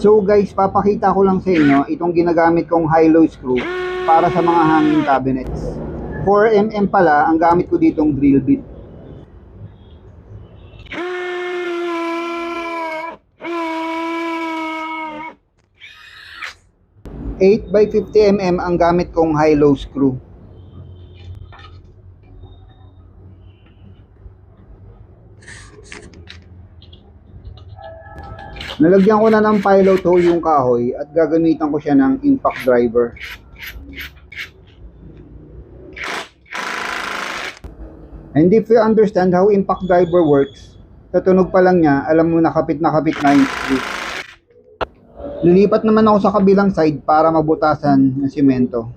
So guys, papakita ko lang sa inyo itong ginagamit kong high-low screw para sa mga hanging cabinets. 4mm pala ang gamit ko ditong drill bit. Eight by 50mm ang gamit kong high-low screw. Nalagyan ko na ng pilot hole yung kahoy at gagamitan ko siya ng impact driver. And if you understand how impact driver works, sa tunog pa lang niya, alam mo nakapit na kapit na yung screw. Lilipat naman ako sa kabilang side para mabutasan ng simento.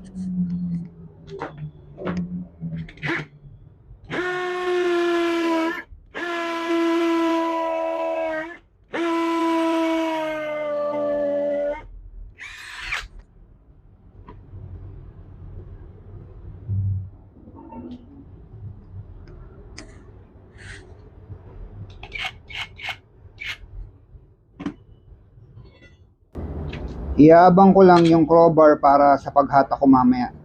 Iabang ko lang yung crowbar para sa paghata ko mamaya.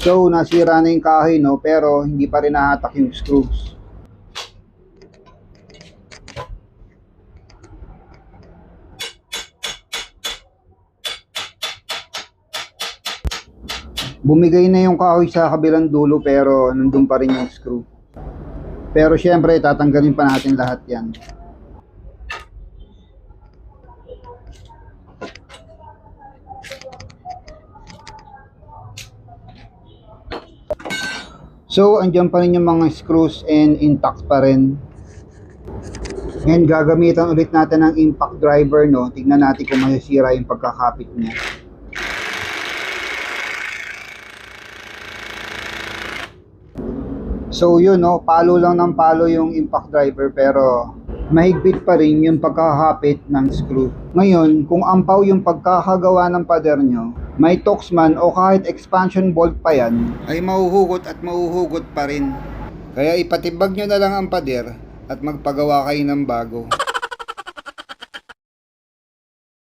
So, nasira na yung kahoy, no? Pero, hindi pa rin nahatak yung screws. Bumigay na yung kahoy sa kabilang dulo pero nandun pa rin yung screw. Pero syempre, tatanggalin pa natin lahat yan. So, andyan pa rin yung mga screws and intact pa rin. Ngayon, gagamitan ulit natin ng impact driver, no? Tignan natin kung masisira yung pagkakapit niya. So, yun, no? Palo lang ng palo yung impact driver, pero mahigpit pa rin yung pagkakapit ng screw. Ngayon, kung ampaw yung pagkakagawa ng pader nyo, may Toxman o kahit expansion bolt pa yan, ay mahuhugot at mahuhugot pa rin. Kaya ipatibag nyo na lang ang pader at magpagawa kayo ng bago.